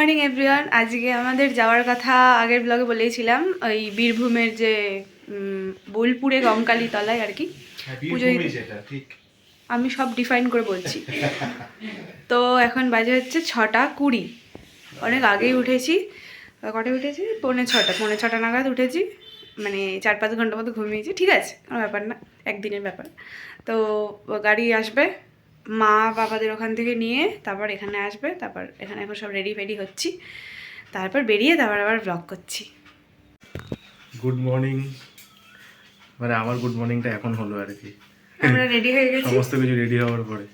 Morning everyone আজকে আমাদের যাওয়ার কথা আগের ব্লগে বলেছিলাম ওই বীরভূমের যে বোলপুরে গমকালী তলায় আর কি। পুজো ঠিক। আমি সব ডিফাইন করে বলছি। তো এখন বাজে হচ্ছে ছটা কুড়ি। অনেক আগেই উঠেছি। কটায় উঠেছি? পৌনে ছটা পৌনে ছটা নাগাদ উঠেছি। মানে চার পাঁচ ঘণ্টা মতো ঘুমিয়েছি। ঠিক আছে কোনো ব্যাপার না একদিনের ব্যাপার। তো গাড়ি আসবে। মা বাবাদের ওখান থেকে নিয়ে তারপর এখানে আসবে তারপর এখানে এখন সব রেডি ফেডি হচ্ছি। তারপর বেরিয়ে তারপর আবার ব্লগ করছি। গুড মর্নিং মানে আমার গুড মর্নিংটা এখন হলো আর কি। আমরা রেডি হয়ে গেছি। সমস্ত কিছু রেডি হওয়ার পরে।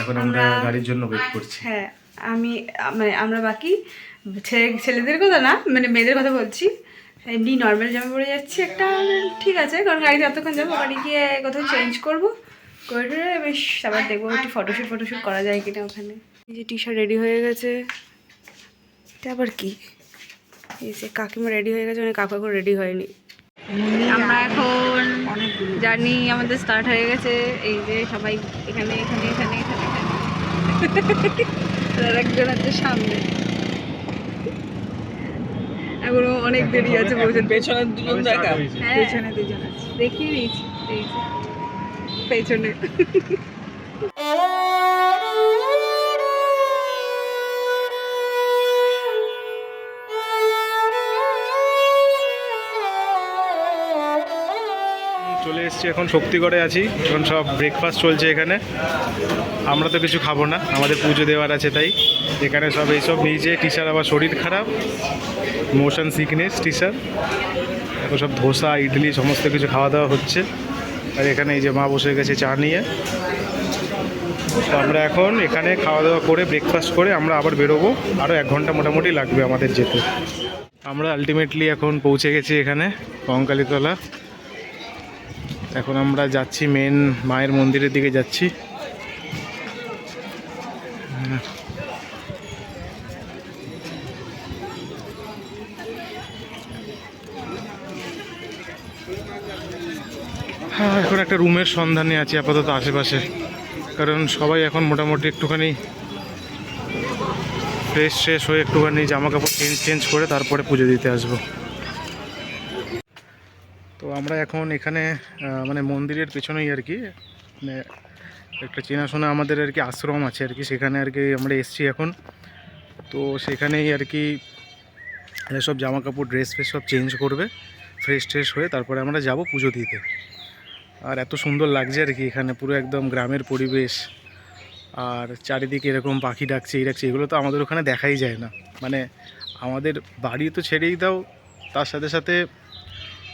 এখন আমরা গাড়ির জন্য ওয়েট করছি। হ্যাঁ আমি মানে আমরা বাকি ছেলে ছেলেদের কথা না মানে মেয়েদের কথা বলছি। এমনি নর্মাল জামা পরে যাচ্ছি একটা। ঠিক আছে কারণ গাড়িতে এতক্ষণ যাব বাড়ি গিয়ে কোথাও চেঞ্জ করব। করে টরে বেশ আবার দেখব একটু ফটোশ্যুট ফটোশ্যুট করা যায় কিনা ওখানে। এই যে টি শার্ট রেডি হয়ে গেছে। এটা আবার কি? এই যে কাকিমা রেডি হয়ে গেছে মানে কাকু এখন রেডি হয়নি। আমরা এখন জার্নি আমাদের স্টার্ট হয়ে গেছে। এই যে সবাই এখানে এখানে এখানে এখানে আর একজন আছে সামনে। এখনও অনেক দেরি আছে পৌঁছাতে পেছনের দুজন দেখা। হ্যাঁ পেছনে দুজন আছে। দেখিয়ে দিয়েছি চলে এসেছি এখন শক্তিগড়ে আছি। এখন সব ব্রেকফাস্ট চলছে এখানে। আমরা তো কিছু খাব না, আমাদের পুজো দেওয়ার আছে তাই। এখানে সব এইসব নিয়েছে টিচার আবার শরীর খারাপ। মোশন সিকনেস টিচার এখন সব ধোসা, ইডলি, সমস্ত কিছু খাওয়া দাওয়া হচ্ছে। আর এখানে এই যে মা বসে গেছে চা নিয়ে। তো আমরা এখন এখানে খাওয়া দাওয়া করে ব্রেকফাস্ট করে আমরা আবার বেরোবো। আরও এক ঘণ্টা মোটামুটি লাগবে আমাদের যেতে। আমরা আলটিমেটলি এখন পৌঁছে গেছি এখানে, কঙ্কালীতলা। এখন আমরা যাচ্ছি মেন মায়ের মন্দিরের দিকে যাচ্ছি। এখন একটা রুমের সন্ধানে আছি আপাতত আশেপাশে। কারণ সবাই এখন মোটামুটি একটুখানি ফ্রেশ ফ্রেশ হয়ে একটুখানি জামা কাপড় চেঞ্জ চেঞ্জ করে তারপরে পুজো দিতে আসব। তো আমরা এখন এখানে মানে মন্দিরের পেছনেই আর কি মানে একটা চেনাশোনা আমাদের আর কি আশ্রম আছে আর কি, সেখানে আর কি আমরা এসছি এখন। তো সেখানেই আর কি সব জামা কাপড় ড্রেস ফ্রেস সব চেঞ্জ করবে ফ্রেশ ট্রেশ হয়ে তারপরে আমরা যাব পুজো দিতে। আর এত সুন্দর লাগছে আর কি এখানে, পুরো একদম গ্রামের পরিবেশ। আর চারিদিকে এরকম পাখি ডাকছে, এই ডাকছে, এগুলো তো আমাদের ওখানে দেখাই যায় না। মানে আমাদের বাড়ি তো ছেড়েই দাও, তার সাথে সাথে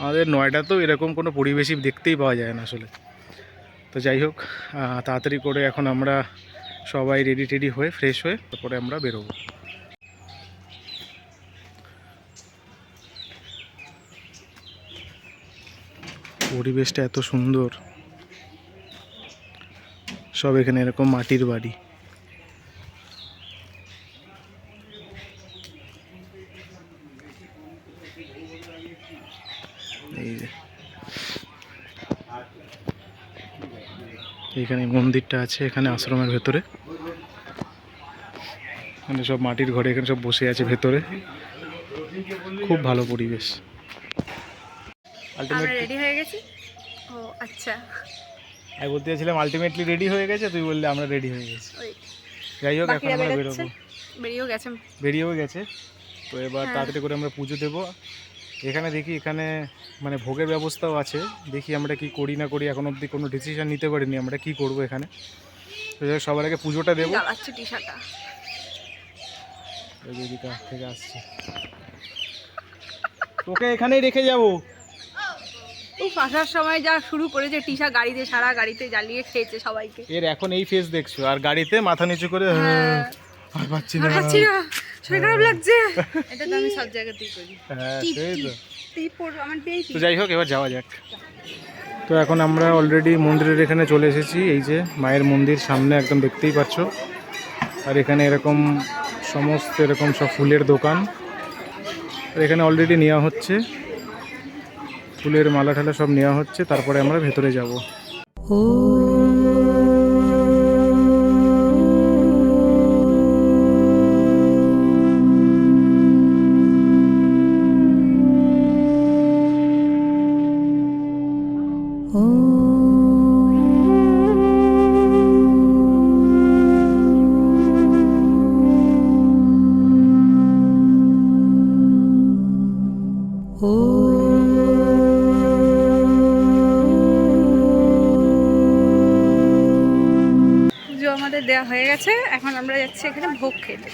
আমাদের নয়ডাতেও এরকম কোনো পরিবেশই দেখতেই পাওয়া যায় না আসলে। তো যাই হোক তাড়াতাড়ি করে এখন আমরা সবাই রেডি টেডি হয়ে ফ্রেশ হয়ে তারপরে আমরা বেরোবো। পরিবেশটা এত সুন্দর। সব এখানে এরকম মাটির বাড়ি। এইখানে মন্দিরটা আছে, এখানে আশ্রমের ভেতরে। এখানে সব মাটির ঘরে এখানে সব বসে আছে ভেতরে। খুব ভালো পরিবেশ। আমরা রেডি হয়ে গেছি? ও আচ্ছা। আমি বলতে চাইছিলাম আলটিমেটলি রেডি হয়ে গেছে তুই বললি আমরা রেডি হয়ে গেছি। যাই হোক এখন আমরা বেরোবো। বেরিয়েও গেছে। বেরিয়েও গেছে। তো এবার হ্যাঁ। তাড়াতাড়ি করে আমরা পুজো দেবো। এখানে দেখি এখানে মানে ভোগের ব্যবস্থাও আছে। দেখি আমরা কি করি না করি এখন অবধি কোনো ডিসিশন নিতে পারিনি আমরা কি করব এখানে? সবার আগে পুজোটা দেবো। থেকে আসছে। তোকে এখানেই রেখে যাব। ও আসার সময় যা শুরু করেছে টিশা গাড়িতে সারা গাড়িতে জ্বালিয়ে খেয়েছে সবাইকে। এর এখন এই ফেস দেখছ আর গাড়িতে মাথা নিচু করে হ্যাঁ। আর পাচ্ছি না। পাচ্ছি না। শরীর খারাপ লাগছে। এটা তো আমি সব জায়গাতেই করি। হ্যাঁ সেই তো। যাই হোক এবার যাওয়া যাক। তো এখন আমরা অলরেডি মন্দিরের এখানে চলে এসেছি এই যে মায়ের মন্দির সামনে একদম দেখতেই পাচ্ছ। আর এখানে এরকম সমস্ত এরকম সব ফুলের দোকান। আর এখানে অলরেডি নেওয়া হচ্ছে। ফুলের মালা ঠালা সব নেওয়া হচ্ছে তারপরে আমরা ভেতরে যাব Oh. গেছে এখন আমরা যাচ্ছি এখানে ভোগ খেতে।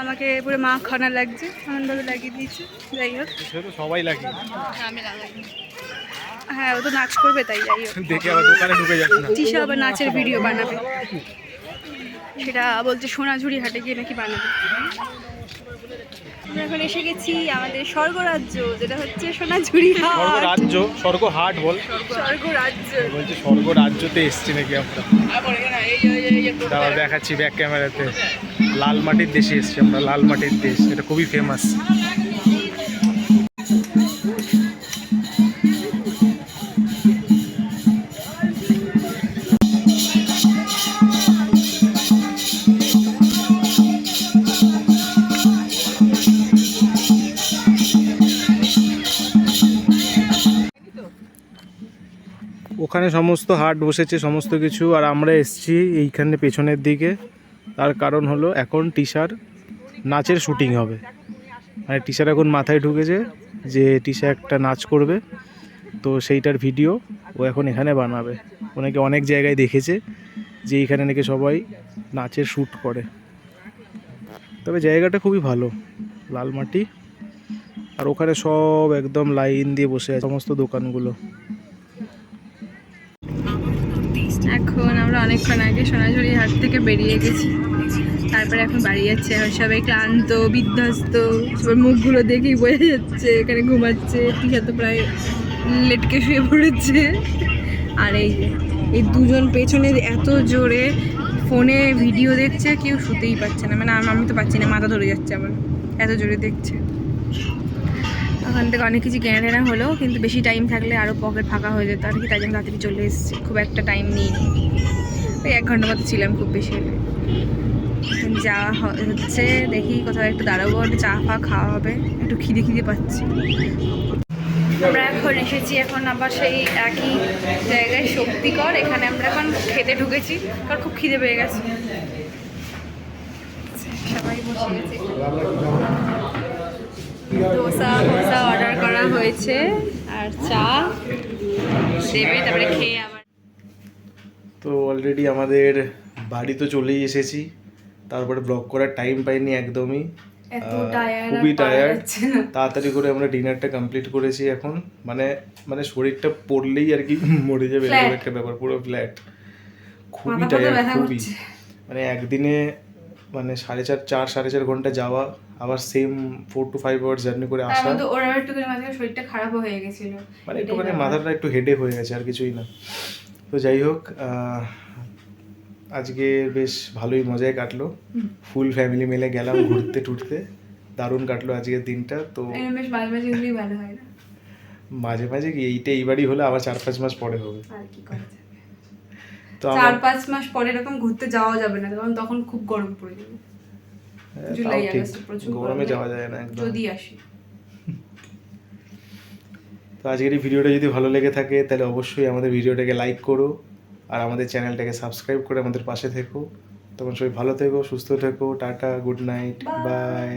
আমাকে পুরো মা খানা লাগছে এমনভাবে লাগিয়ে দিয়েছে যাই হোক। সবাই লাগে হ্যাঁ ও তো নাচ করবে তাই যাই হোক। দেখে আবার দোকানে ঢুকে যাচ্ছে না। তিশা আবার নাচের ভিডিও বানাবে। সেটা বলছে সোনাঝুরি হাটে গিয়ে নাকি বানাবে। আমরা এখন এসে গেছি আমাদের স্বর্গরাজ্য যেটা হচ্ছে সোনাঝুরি হাট। স্বর্গ রাজ্য স্বর্গ হাট বল। স্বর্গরাজ্য। বলছে স্বর্গ রাজ্যতে এসছি নাকি আমরা? দেখাচ্ছি ব্যাক ক্যামেরাতে লাল মাটির দেশে এসছি আমরা লাল মাটির দেশ এটা খুবই ফেমাস ওখানে সমস্ত হাট বসেছে, সমস্ত কিছু, আর আমরা এসছি এইখানে পেছনের দিকে। তার কারণ হলো এখন টিশার নাচের শুটিং হবে। মানে টিশার এখন মাথায় ঢুকেছে যে টিশা একটা নাচ করবে, তো সেইটার ভিডিও ও এখন এখানে বানাবে। ওনাকে অনেক জায়গায় দেখেছে যে এইখানে নাকি সবাই নাচের শ্যুট করে। তবে জায়গাটা খুবই ভালো লাল মাটি আর ওখানে সব একদম লাইন দিয়ে বসে আছে সমস্ত দোকানগুলো। এখন আমরা অনেকক্ষণ আগে সোনাঝুরি হাট থেকে বেরিয়ে গেছি। তারপরে এখন বাড়ি যাচ্ছে, এখন সবাই ক্লান্ত, বিধ্বস্ত সবার মুখগুলো দেখেই বোঝা যাচ্ছে, এখানে ঘুমাচ্ছে টিশা তো প্রায় লেটকে শুয়ে পড়েছে। আর এই এই দুজন পেছনে এত জোরে ফোনে ভিডিও দেখছে, কেউ শুতেই পারছে না। মানে আমি তো পাচ্ছি না, মাথা ধরে যাচ্ছে আমার, এত জোরে দেখছে। ওখান থেকে অনেক কিছু কেনা হলো, কিন্তু বেশি টাইম থাকলে আরও পকেট ফাঁকা হয়ে যেত। আর কি তাই জন্য তাড়াতাড়ি চলে এসেছি। খুব একটা টাইম নিই। ওই এক ঘণ্টা মতো ছিলাম খুব বেশি। যাওয়া হ- হচ্ছে, দেখি কোথাও একটু দাঁড়াবো, একটু চা ফা খাওয়া হবে। একটু খিদে খিদে পাচ্ছি। আমরা এখন এসেছি এখন আবার সেই একই জায়গায় শক্তিকর এখানে আমরা এখন খেতে ঢুকেছি, কারণ খুব খিদে পেয়ে গেছে। সবাই বসে গেছে দোসা ফোসা অর্ডার করা হয়েছে আর চা দেবে তারপরে খেয়ে আবার। তো অলরেডি আমাদের বাড়ি তো চলেই এসেছি তারপরে ব্লগ করার টাইম পাইনি একদমই। খুবই টায়ার্ড তাড়াতাড়ি করে আমরা ডিনারটা কমপ্লিট করেছি এখন। মানে মানে শরীরটা পড়লেই আর কি মরে যাবে এরকম একটা ব্যাপার পুরো ফ্ল্যাট খুবই টায়ার্ড খুবই। মানে একদিনে মানে সাড়ে চার চার সাড়ে চার ঘণ্টা যাওয়া আবার same four to five hours journey করে আসা। মধ্যে ওর একটু করে মাঝে শরীরটা খারাপও হয়ে গেছিল। মানে একটুখানি মাথাটা একটু হেডে হয়ে গেছে আর কিছুই না। তো যাই হোক আজকে বেশ ভালোই মজায় কাটলো। ফুল ফ্যামিলি মিলে গেলাম ঘুরতে টুরতে। দারুণ কাটলো আজকের দিনটা তো বেশ মাঝে মাঝে এগুলোই ভালো হয় না? মাঝে মাঝে কি এইটা এইবারই হলে আবার চার পাঁচ মাস পরে হবে। আর কি করা যাবে? তো চার পাঁচ মাস পরে এরকম ঘুরতে যাওয়া যাবে না কারণ তখন খুব গরম পড়ে যাবে। জুলাই, আগস্টে প্রচুর গরমে যাওয়া যায় না একদম। যদি আসি। তো আজকের এই ভিডিওটা যদি ভালো লেগে থাকে তাহলে অবশ্যই আমাদের ভিডিওটাকে লাইক করো আর আমাদের চ্যানেলটাকে সাবস্ক্রাইব করে আমাদের পাশে থেকো। তখন সবাই ভালো থেকো সুস্থ থেকো টাটা গুড নাইট বাই